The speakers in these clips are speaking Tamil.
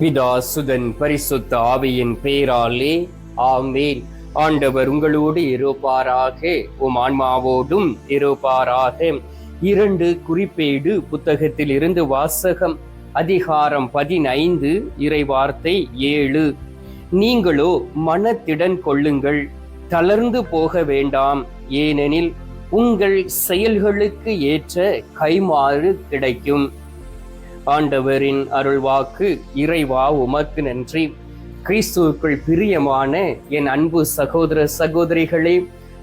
பிதா சுதன் பரிசுத்த ஆவியின் பேராலே ஆமேன். ஆண்டவர் உங்களோடு இருப்பாராக உம் ஆன்மாவோடும் இருப்பாராக. இரண்டு குறிப்பேடு புத்தகத்தில் இருந்து வாசகம் அதிகாரம் பதினைந்து இறைவார்த்தை ஏழு. நீங்களோ மனத்திடன் கொள்ளுங்கள் தளர்ந்து போக வேண்டாம். ஏனெனில் உங்கள் செயல்களுக்கு ஏற்ற கைமாறு கிடைக்கும். ஆண்டவரின் அருள்வாக்கு இறைவா உமக்கு நன்றி. கிறிஸ்துவுக்குள் பிரியமான என் அன்பு சகோதர சகோதரிகளே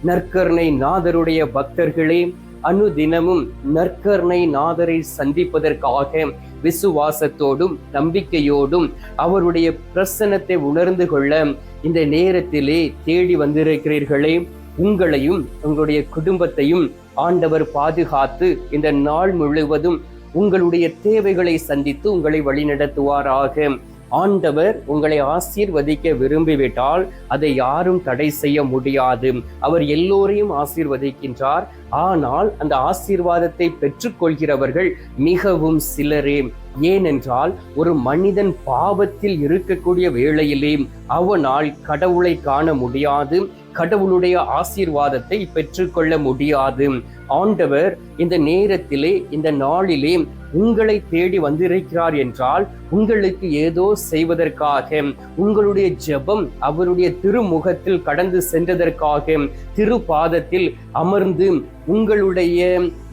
நற்கருணை நாதருடைய பக்தர்களே அனுதினமும் நற்கருணை நாதரை சந்திப்பதற்காக விசுவாசத்தோடும் நம்பிக்கையோடும் அவருடைய பிரசனத்தை உணர்ந்து கொள்ள இந்த நேரத்திலே தேடி வந்திருக்கிறீர்களே. உங்களையும் உங்களுடைய குடும்பத்தையும் ஆண்டவர் பாதுகாத்து இந்த நாள் முழுவதும் உங்களுடைய தேவைகளை சந்தித்து உங்களை வழிநடத்துவாராக. ஆண்டவர் உங்களை ஆசீர்வதிக்க விரும்பிவிட்டால் அதை யாரும் தடை செய்ய முடியாது. அவர் எல்லோரையும் ஆசீர்வதிக்கின்றார். ஆனால் அந்த ஆசீர்வாதத்தை பெற்றுக்கொள்கிறவர்கள் மிகவும் சிலரே. ஏனென்றால் ஒரு மனிதன் பாவத்தில் இருக்கக்கூடிய வேளையிலே அவனால் கடவுளை காண முடியாது. கடவுளுடைய ஆசீர்வாதத்தை பெற்றுக்கொள்ள முடியாது. ஆண்டவர் இந்த நேரத்திலே இந்த நாளிலே உங்களை தேடி வந்திருக்கிறார் என்றால் உங்களுக்கு ஏதோ செய்வதற்காக உங்களுடைய ஜெபம் அவருடைய திருமுகத்தில் கடந்து சென்றதற்காக திருபாதத்தில் அமர்ந்து உங்களுடைய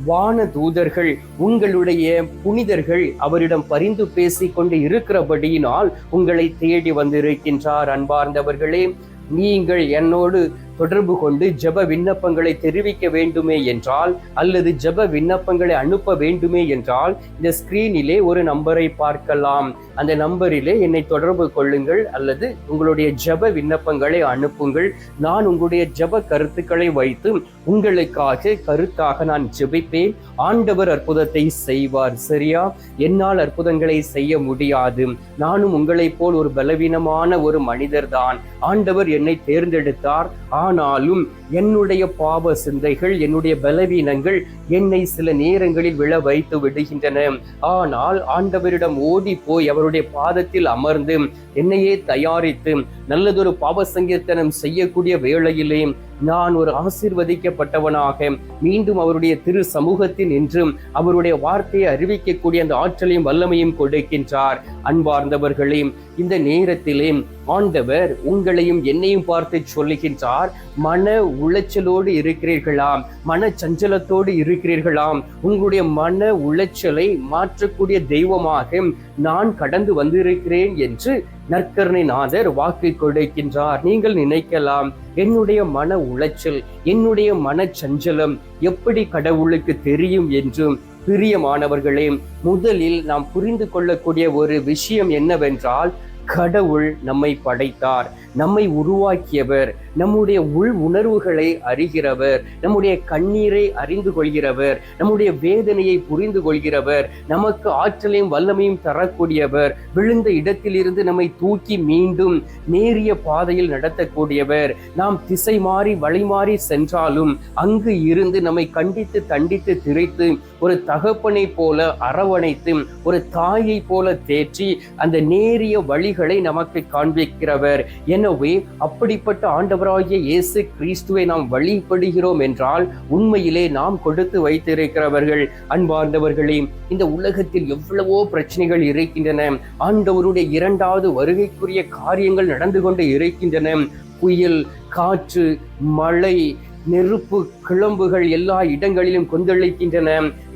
வான தூதர்கள் உங்களுடைய புனிதர்கள் அவரிடம் பரிந்து பேசிக்கொண்டு இருக்கிறபடியினால் உங்களை தேடி வந்திருக்கின்றார் அன்பார்ந்தவர்களே. நீங்கள் என்னோடு தொடர்பு கொண்டு ஜெப விண்ணப்பங்களை தெரிவிக்க வேண்டுமே என்றால் அல்லது ஜெப விண்ணப்பங்களை அனுப்ப வேண்டுமே என்றால் இந்த ஸ்கிரீனிலே ஒரு நம்பரை பார்க்கலாம். அந்த நம்பரிலே என்னை தொடர்பு கொள்ளுங்கள் அல்லது உங்களுடைய ஜெப விண்ணப்பங்களை அனுப்புங்கள். நான் உங்களுடைய ஜெப கருத்துக்களை வைத்து உங்களுக்காக கருத்தாக நான் ஜெபிப்பேன். ஆண்டவர் அற்புதத்தை செய்வார். சரியா? என்னால் அற்புதங்களை செய்ய முடியாது. நானும் உங்களைப் போல் ஒரு பலவீனமான ஒரு மனிதர்தான். ஆண்டவர் என்னை தேர்ந்தெடுத்தார். ஆனாலும் என்னுடைய பாவ சிந்தைகள் என்னுடைய பலவீனங்கள் என்னை சில நேரங்களில் விழ வைத்து விடுகின்றன. ஆனால் ஆண்டவரிடம் ஓடி போய் அவருடைய பாதத்தில் அமர்ந்து என்னையே தயாரித்து நல்லதொரு பாவ சங்கீர்த்தனம் செய்யக்கூடிய வேளையிலே நான் ஒரு ஆசிர்வதிக்கப்பட்டவனாக மீண்டும் அவருடைய திரு சமூகத்தில் நின்றும் அவருடைய வார்த்தையை அறிவிக்கக்கூடிய அந்த ஆற்றலையும் வல்லமையும் கொடுக்கின்றார். அன்பார்ந்தவர்களே இந்த நேரத்திலே ஆண்டவர் உங்களையும் என்னையும் பார்த்து சொல்லுகின்றார் மன உளைச்சலோடு இருக்கிறீர்களாம் மன சஞ்சலத்தோடு இருக்கிறீர்களாம். உங்களுடைய மன உளைச்சலை மாற்றக்கூடிய தெய்வமாக நான் கடந்து வந்திருக்கிறேன் என்று நற்கருணை நாதர் வாக்கு கொடுக்கின்றார். நீங்கள் நினைக்கலாம் என்னுடைய மன உளைச்சல் என்னுடைய மனச்சஞ்சலம் எப்படி கடவுளுக்கு தெரியும் என்றும் பிரியமானவர்களே முதலில் நாம் புரிந்து கொள்ளக்கூடிய ஒரு விஷயம் என்னவென்றால் கடவுள் நம்மை படைத்தார். நம்மை உருவாக்கியவர் நம்முடைய உள் உணர்வுகளை அறிகிறவர் நம்முடைய கண்ணீரை அறிந்து கொள்கிறவர் நம்முடைய வேதனையை புரிந்து கொள்கிறவர் நமக்கு ஆற்றலையும் வல்லமையும் தரக்கூடியவர் விழுந்த இடத்திலிருந்து நம்மை தூக்கி மீண்டும் நேரிய பாதையில் நடத்தக்கூடியவர். நாம் திசை மாறி வழி மாறி சென்றாலும் அங்கு இருந்து நம்மை கண்டித்து தண்டித்து திரைத்து ஒரு தகப்பனை போல அரவணைத்து ஒரு தாயை போல தேற்றி அந்த நேரிய வழிகளை நமக்கு காண்பிக்கிறவர். எனவே அப்படிப்பட்ட ஆண்டவராகிய இயேசு கிறிஸ்துவை நாம் வழிபடுகிறோம் என்றால் உண்மையிலே நாம் கொடுத்து வைத்திருக்கிறவர்கள் அன்பார்ந்தவர்களே இந்த உலகத்தில் எவ்வளவோ பிரச்சனைகள் இருக்கின்றன. ஆண்டவருடைய இரண்டாவது வருகைக்குரிய காரியங்கள் நடந்து கொண்டு இருக்கின்றன. புயல் காற்று மழை நெருப்பு கிளம்புகள் எல்லா இடங்களிலும் கொந்தளிக்கின்றன.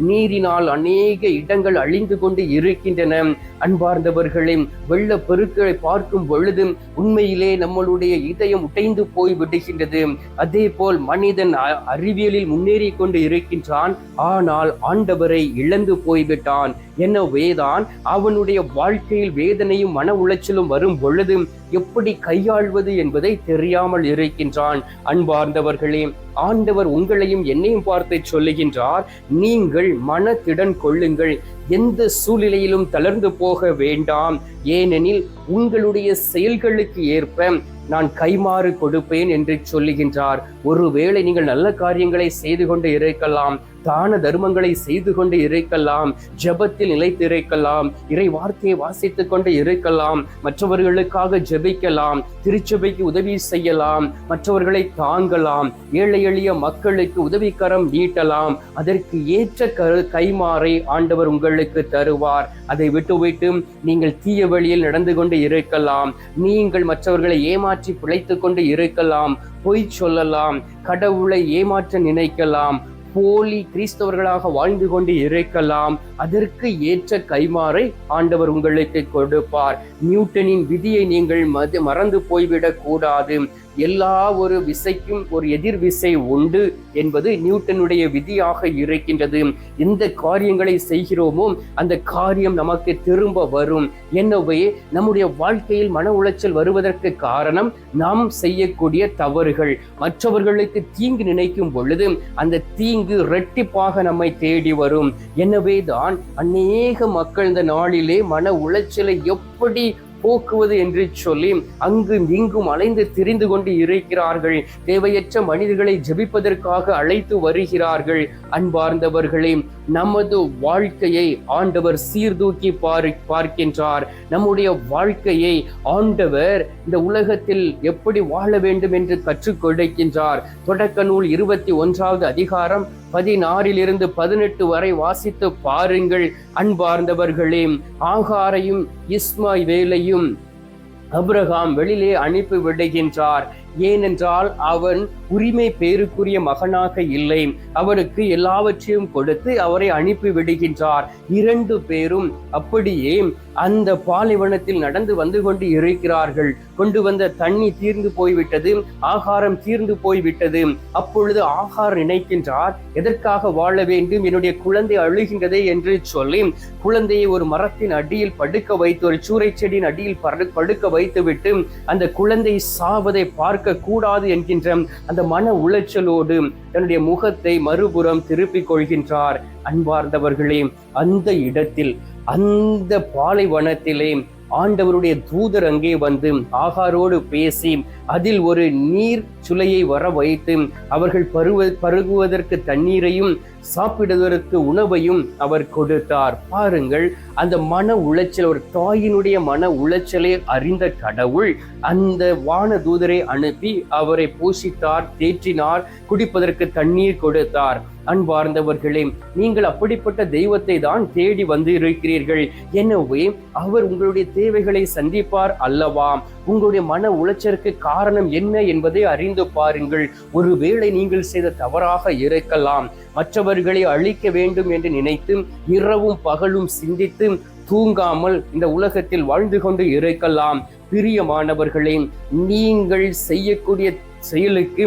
நீரினால் அநேக இடங்கள் அழிந்து கொண்டு இருக்கின்றன. அன்பார்ந்தவர்களே வெள்ள பெருக்களை பார்க்கும் பொழுது உண்மையிலே நம்மளுடைய இதயம் உடைந்து போய் விடுகின்றது. அதே போல் மனிதன் அறிவியலில் முன்னேறி கொண்டு இருக்கின்றான். ஆனால் ஆண்டவரை இழந்து போய்விட்டான். எனவேதான் அவனுடைய வாழ்க்கையில் வேதனையும் மன உளைச்சலும் வரும் பொழுது எப்படி கையாள்வது என்பதை தெரியாமல் இருக்கின்றான். அன்பார்ந்தவர்களே ஆண்டவர் உங்களையும் என்னையும் பார்த்து சொல்லுகின்றார் நீங்கள் மனத்திடன் கொள்ளுங்கள். எந்த சூழ்நிலையிலும் தளர்ந்து போக வேண்டாம். ஏனெனில் உங்களுடைய செயல்களுக்கு ஏற்ப நான் கைமாறு கொடுப்பேன் என்று சொல்லுகின்றார். ஒருவேளை நீங்கள் நல்ல காரியங்களை செய்து கொண்டு இருக்கலாம். தான தர்மங்களை செய்து கொண்டு இருக்கலாம் ஜெபத்தில் நிலைத்து இருக்கலாம் இறை வார்த்தையை வாசித்துக் கொண்டு இருக்கலாம் மற்றவர்களுக்காக ஜெபிக்கலாம் திருச்சபைக்கு உதவி செய்யலாம் மற்றவர்களை தாங்கலாம் ஏழை எளிய மக்களுக்கு உதவிக்கரம் நீட்டலாம் அதற்கு ஏற்ற கரு கைமாறை ஆண்டவர் உங்களுக்கு தருவார். அதை விட்டுவிட்டு நீங்கள் தீய வழியில் நடந்து கொண்டு இருக்கலாம் நீங்கள் மற்றவர்களை ஏமாற்றி பிழைத்து கொண்டு இருக்கலாம் பொய் சொல்லலாம் கடவுளை ஏமாற்ற நினைக்கலாம் போலி கிறிஸ்தவர்களாக வாழ்ந்து கொண்டு இருக்கலாம். அதற்கு ஏற்ற கைமாறை ஆண்டவர் உங்களுக்கு கொடுப்பார். நியூட்டனின் விதியை நீங்கள் மது மறந்து போய்விடக் கூடாது எல்லா ஒரு விசைக்கும் ஒரு எதிர் விசை உண்டு என்பது நியூட்டனுடைய விதியாக இருக்கின்றது. எந்த காரியங்களை செய்கிறோமோ அந்த காரியம் நமக்கு திரும்ப வரும். எனவே நம்முடைய வாழ்க்கையில் மன உளைச்சல் வருவதற்கு காரணம் நாம் செய்யக்கூடிய தவறுகள். மற்றவர்களுக்கு தீங்கு நினைக்கும் பொழுது அந்த தீங்கு இரட்டிப்பாக நம்மை தேடி வரும். எனவே தான் அநேக மக்கள் இந்த நாளிலே மன உளைச்சலை எப்படி போக்குவது என்று சொல்லி அங்கு இங்கும் அலைந்து திரிந்து கொண்டு இருக்கிறார்கள். தேவையற்ற மனிதர்களை ஜெபிப்பதற்காக அழைத்து வருகிறார்கள். அன்பார்ந்தவர்களே நமது வாழ்க்கையை ஆண்டவர் சீர்தூக்கி பார் பார்க்கின்றார். நம்முடைய வாழ்க்கையை ஆண்டவர் இந்த உலகத்தில் எப்படி வாழ வேண்டும் என்று கற்றுக் கொடுக்கின்றார். தொடக்க நூல் இருபத்தி ஒன்றாவது அதிகாரம் பதினாறிலிருந்து பதினெட்டு வரை வாசித்து பாருங்கள். அன்பார்ந்தவர்களே ஆகாரையும் இஸ்மாயிவேலையும் அப்ரஹாம் வெளியிலே அனுப்பி விடுகின்றார். ஏனென்றால் அவன் உரிமை பேருக்குரிய மகனாக இல்லை. அவருக்கு எல்லாவற்றையும் கொடுத்து அவரை அனுப்பி விடுகின்றார். இரண்டு பேரும் அப்படியே அந்த பாலைவனத்தில் நடந்து வந்து கொண்டு இருக்கிறார்கள். கொண்டு வந்த தண்ணி தீர்ந்து போய்விட்டது ஆகாரம் தீர்ந்து போய்விட்டது. அப்பொழுது ஆகார் நினைக்கின்றார் எதற்காக வாழ வேண்டும்? என்னுடைய குழந்தை அழுகின்றதே என்று சொல்லி குழந்தையை ஒரு மரத்தின் அடியில் படுக்க வைத்து ஒரு சூறை செடியின் அடியில் படு- படுக்க வைத்துவிட்டு அந்த குழந்தை சாவதை பார்க்க கூடாது என்கின்ற அந்த மன உளைச்சலோடு தன்னுடைய முகத்தை மறுபுறம் திருப்பிக் கொள்கின்றார். அன்பார்ந்தவர்களே அந்த இடத்தில் அந்த பாலைவனத்திலே ஆண்டவருடைய தூதர் அங்கே வந்து ஆகாரோடு பேசி அதில் ஒரு நீர் சுளையை வர வைத்து அவர்கள் பருவ பருகுவதற்கு தண்ணீரையும் சாப்பிடுவதற்கு உணவையும் அவர் கொடுத்தார். பாருங்கள் அந்த மன உளைச்சல் ஒரு தாயினுடைய மன உளைச்சலை அறிந்த கடவுள் அந்த வான தூதரை அனுப்பி அவரை போஷித்தார் தேற்றினார் குடிப்பதற்கு தண்ணீர் கொடுத்தார். அன்பார்ந்தவர்களே நீங்கள் அப்படிப்பட்ட தெய்வத்தை தான் தேடி வந்து இருக்கிறீர்கள் எனவே அவர் உங்களுடைய தேவைகளை சந்திப்பார் அல்லவா? உங்களுடைய மன உளைச்சலுக்கு காரணம் என்ன என்பதை அறிந்து பாருங்கள். ஒருவேளை நீங்கள் செய்த தவறாக இருக்கலாம். மற்றவர் அவர்களை அழிக்க வேண்டும் என்று நினைத்து இரவும் பகலும் சிந்தித்து தூங்காமல் இந்த உலகத்தில் வாழ்ந்து கொண்டு இருக்கலாம். பிரியமானவர்களே நீங்கள் செய்யக்கூடிய செயலுக்கு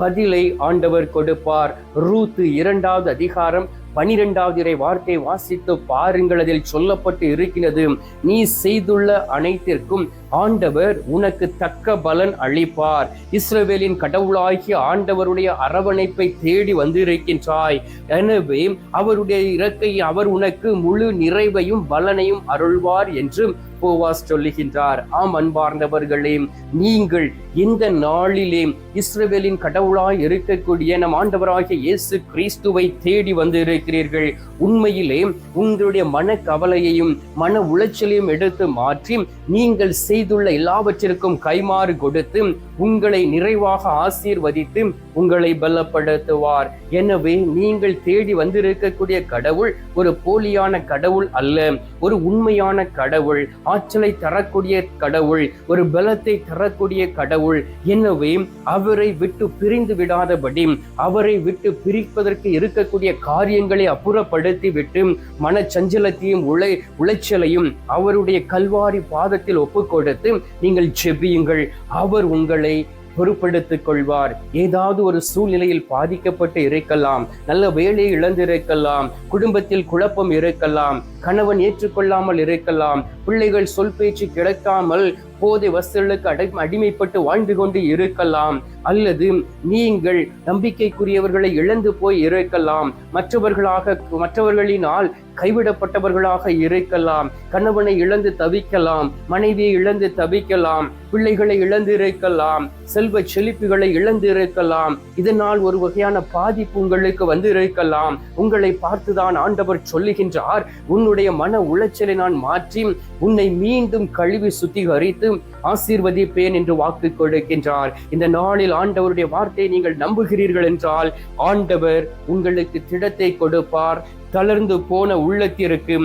பதிலை ஆண்டவர் கொடுப்பார். ரூத்து இரண்டாவது அதிகாரம் பனிரெண்டாவது இறை வார்த்தை வாசித்து பாருங்கள் அதில் சொல்லப்பட்டு இருக்கிறது நீ செய்துள்ள அனைத்திற்கும் ஆண்டவர் உனக்கு தக்க பலன் அளிப்பார். இஸ்ரவேலின் கடவுளாகிய ஆண்டவருடைய அரவணைப்பை தேடி வந்திருக்கின்றாய். எனவே அவருடைய இறக்கையை அவர் உனக்கு முழு நிறைவையும் பலனையும் அருள்வார் என்றும் போவாஸ் சொல்லுகின்றார். ஆம் அன்பார்ந்தவர்களே நீங்கள் இந்த நாளிலே இஸ்ரவேலின் கடவுளாய் இருக்கக்கூடிய நம் ஆண்டவராகிய இயேசு கிறிஸ்துவை தேடி வந்து இருக்கிறீர்கள் உண்மையிலே உங்களுடைய மன கவலையையும் மன உளைச்சலையும் எடுத்து மாற்றி நீங்கள் செய்துள்ள எல்லாவற்றிற்கும் கைமாறு கொடுத்து உங்களை நிறைவாக ஆசீர்வதித்து உங்களை பலப்படுத்துவார். எனவே நீங்கள் தேடி வந்திருக்கக்கூடிய கடவுள் ஒரு போலியான கடவுள் அல்ல. ஒரு உண்மையான கடவுள் ஆற்றலை தரக்கூடிய கடவுள் ஒரு பலத்தை தரக்கூடிய கடவுள். எனவே அவரை விட்டு பிரிந்து விடாதபடி அவரை விட்டு பிரிப்பதற்கு இருக்கக்கூடிய காரியங்களை அப்புறப்படுத்தி விட்டு மனச்சஞ்சலத்தையும் உழை உளைச்சலையும் அவருடைய கல்வாரி பாதத்தில் ஒப்புக்கொடு. கொடுத்து நீங்கள் செபியுங்கள். அவர் உங்களை பொறுப்படுத்திக் கொள்வார் ஏதாவது ஒரு சூழ்நிலையில் பாதிக்கப்பட்டு இருக்கலாம். நல்ல வேலையை இழந்திருக்கலாம். குடும்பத்தில் குழப்பம் இருக்கலாம். கணவன் ஏற்றுக்கொள்ளாமல் இருக்கலாம். பிள்ளைகள் சொல் பேச்சு கிடைக்காமல் போதை வசதிகளுக்கு அடை அடிமைப்பட்டு வாழ்ந்து கொண்டு இருக்கலாம். அல்லது நீங்கள் நம்பிக்கைக்குரியவர்களை இழந்து போய் இருக்கலாம். மற்றவர்களாக மற்றவர்களினால் கைவிடப்பட்டவர்களாக இருக்கலாம். கணவனை இழந்து தவிக்கலாம். மனைவியை இழந்து தவிக்கலாம். பிள்ளைகளை இழந்து இருக்கலாம். செல்வ செழிப்புகளை இழந்து இருக்கலாம். இதனால் ஒரு வகையான பாதிப்பு உங்களுக்கு வந்து இருக்கலாம். உங்களை பார்த்துதான் ஆண்டவர் சொல்லுகின்றார். உன்னுடைய மன உளைச்சலை நான் மாற்றி உன்னை மீண்டும் கழுவி சுத்திகரித்து ஆசீர்வதிப்பேன் என்று வாக்கு கொடுக்கின்றார். இந்த நாளில் ஆண்டவருடைய வார்த்தையை நீங்கள் நம்புகிறீர்கள் என்றால் ஆண்டவர் உங்களுக்கு திடத்தை கொடுப்பார். தளர்ந்து போன உள்ளத்திற்கு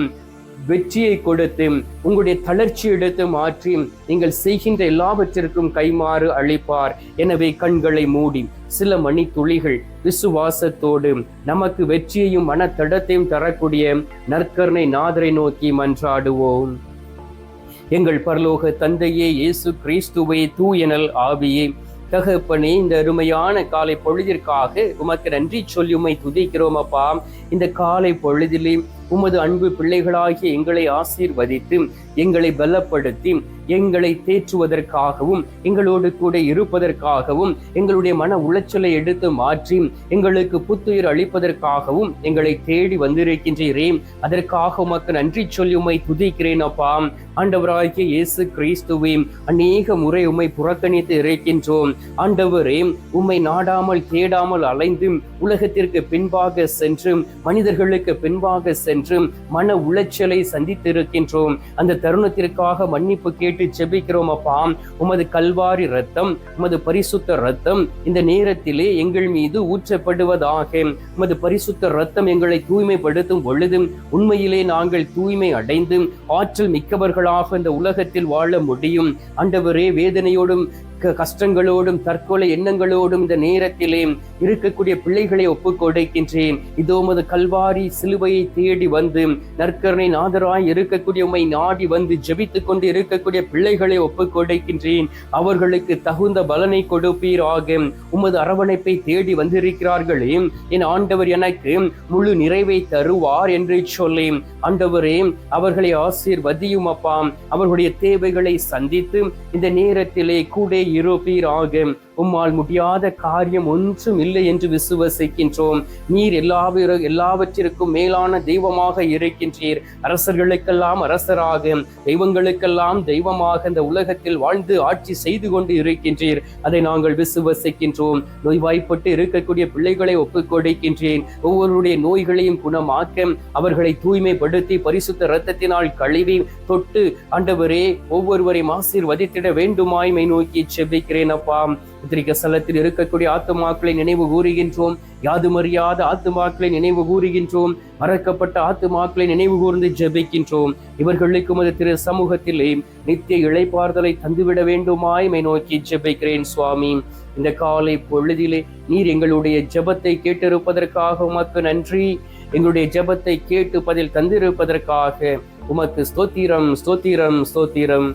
வெற்றியை கொடுத்து உங்களுடைய தளர்ச்சி எடுத்து மாற்றி நீங்கள் செய்கின்ற எல்லாவற்றிற்கும் கைமாறு அளிப்பார். எனவே கண்களை மூடி சில மணி துளிகள் விசுவாசத்தோடு நமக்கு வெற்றியையும் மனத்தடத்தையும் தரக்கூடிய நற்கருணை நாதரை நோக்கி மன்றாடுவோம். எங்கள் பரலோக தந்தையே இயேசு கிறிஸ்துவை தூயனல் ஆவியே. தகப்பனே இந்த அருமையான காலை பொழுதிற்காக உமக்கு நன்றி சொல்லி உமை துதிக்கிறோம் அப்பா. இந்த காலை பொழுதிலே உமது அன்பு பிள்ளைகளாகிய எங்களை ஆசீர்வதித்து எங்களை பலப்படுத்தி எங்களை தேற்றுவதற்காகவும் எங்களோடு கூட இருப்பதற்காகவும் எங்களுடைய மன உளைச்சலை எடுத்து மாற்றி எங்களுக்கு புத்துயிர் அளிப்பதற்காகவும் எங்களை தேடி வந்திருக்கின்றீரே. அதற்காக உமக்கு நன்றி சொல்லி உமை துதிக்கிறேன் அப்பா. ஆண்டவராகிய இயேசு கிறிஸ்துவே அநேக முறை உம்மை புறக்கணித்து இருக்கின்றோம் ஆண்டவரே உம்மை நாடாமல் தேடாமல் அலைந்து உலகத்திற்கு பின்பாக சென்று மனிதர்களுக்கு பின்பாக சென்று சென்று மன உளைச்சலை சந்தித்திருக்கின்றோம். அந்த தருணத்திற்காக மன்னிப்பு கேட்டு செபிக்கிறோம் அப்பா. உமது கல்வாரி ரத்தம் உமது பரிசுத்த ரத்தம் இந்த நேரத்திலே எங்கள் மீது ஊற்றப்படுவதாக. உமது பரிசுத்த ரத்தம் எங்களை தூய்மைப்படுத்தும் பொழுது உண்மையிலே நாங்கள் தூய்மை அடைந்து ஆற்றல் மிக்கவர்களாக இந்த உலகத்தில் வாழ முடியும். ஆண்டவரே வேதனையோடும் கஷ்டங்களோடும் தற்கொலை எண்ணங்களோடும் இந்த நேரத்திலே இருக்கக்கூடிய பிள்ளைகளை ஒப்புக் கொடுக்கின்றேன். இதோ உமது கல்வாரி சிலுவையை தேடி வந்து நற்கரணை நாதராய் இருக்கக்கூடிய உமை நாடி வந்து ஜெபித்துக் கொண்டு இருக்கக்கூடிய பிள்ளைகளை ஒப்புக் கொடுக்கின்றேன். அவர்களுக்கு தகுந்த பலனை கொடுப்பீராக. உமது அரவணைப்பை தேடி வந்திருக்கிறார்களே என் ஆண்டவர் எனக்கு முழு நிறைவை தருவார் என்று சொல்லி ஆண்டவரே அவர்களை ஆசீர்வதியும் அப்பாம் அவர்களுடைய தேவைகளை சந்தித்து இந்த நேரத்திலே கூட இருப்பீராக. உம்மால் முடியாத காரியம் ஒன்றும் இல்லை என்று விசுவசிக்கின்றோம். நீர் எல்லாவிர எல்லாவற்றிற்கும் மேலான தெய்வமாக இருக்கின்றீர். அரசர்களுக்கெல்லாம் அரசராக தெய்வங்களுக்கெல்லாம் தெய்வமாக இந்த உலகத்தில் வாழ்ந்து ஆட்சி செய்து கொண்டு இருக்கின்றீர். அதை நாங்கள் விசுவசிக்கின்றோம். நோய்வாய்ப்பட்டு இருக்கக்கூடிய பிள்ளைகளை ஒப்புக்கொடுக்கின்றேன் ஒவ்வொருடைய நோய்களையும் குணமாக்க அவர்களை தூய்மைப்படுத்தி பரிசுத்த இரத்தத்தினால் கழுவி தொட்டு ஆண்டவரே ஒவ்வொருவரையும் ஆசீர்வதித்திட வேண்டுமாய்மை நோக்கி ஜெபிக்கிறேன் அப்பா. உத்திரிக்க ஸ்தலத்தில் இருக்கக்கூடிய ஆத்துமாக்களை நினைவு கூறுகின்றோம். யாதுமறியாத ஆத்துமாக்களை நினைவு கூறுகின்றோம். மறக்கப்பட்ட ஆத்துமாக்களை நினைவு கூர்ந்து ஜெபிக்கின்றோம். இவர்களுக்கும் அது திரு சமூகத்திலே நித்திய இழைப்பார்தலை தந்துவிட வேண்டுமாய்மை நோக்கி ஜெபிக்கிறேன் சுவாமி. இந்த காலை பொழுதிலே நீர் எங்களுடைய ஜெபத்தை கேட்டிருப்பதற்காக உமக்கு நன்றி. எங்களுடைய ஜெபத்தை கேட்டு பதில் தந்திருப்பதற்காக உமக்கு ஸ்தோத்திரம் ஸ்தோத்திரம் ஸ்தோத்திரம்.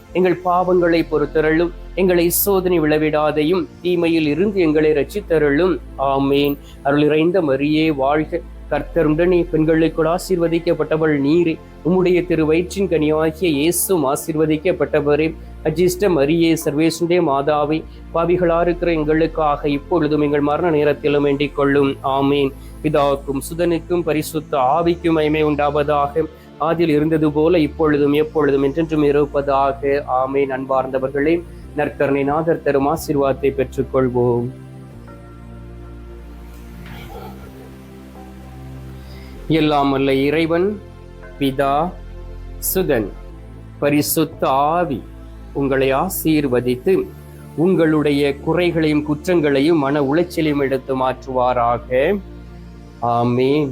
எங்கள் பாவங்களை பொறுத்தருளும் எங்களை சோதனை விளைவிடாதையும் தீமையில் இருந்து எங்களை ரச்சித்தருளும் ஆமேன். அருள் இறைந்த மரியே வாழ்க. கர்த்தருடனே பெண்களுக்குள் ஆசீர்வதிக்கப்பட்டவள் நீரே. உம்முடைய திரு வயிற்றின் கனியாகிய இயேசும் ஆசீர்வதிக்கப்பட்டவரே. அஜிஷ்ட மரியே சர்வேசுண்டே மாதாவை பாவிகளா இருக்கிற எங்களுக்காக இப்பொழுதும் எங்கள் மரண நேரத்திலும் வேண்டிக் கொள்ளும். ஆமேன். பிதாவுக்கும் சுதனுக்கும் பரிசுத்த ஆவிக்கும் மகிமை உண்டாவதாக. ஆதியில் இருந்தது போல இப்பொழுதும் எப்பொழுதும் என்றென்றும் இருப்பதாக. ஆமை நண்பார்ந்தவர்களே நற்கருணை நாதர் தரும் ஆசீர்வாதத்தை பெற்றுக்கொள்வோம். எல்லாம் அல்ல இறைவன் பிதா சுதன் பரிசுத்த ஆவி உங்களை ஆசீர்வதித்து உங்களுடைய குறைகளையும் குற்றங்களையும் மன உளைச்சலையும் எடுத்து மாற்றுவாராக. ஆமேன்.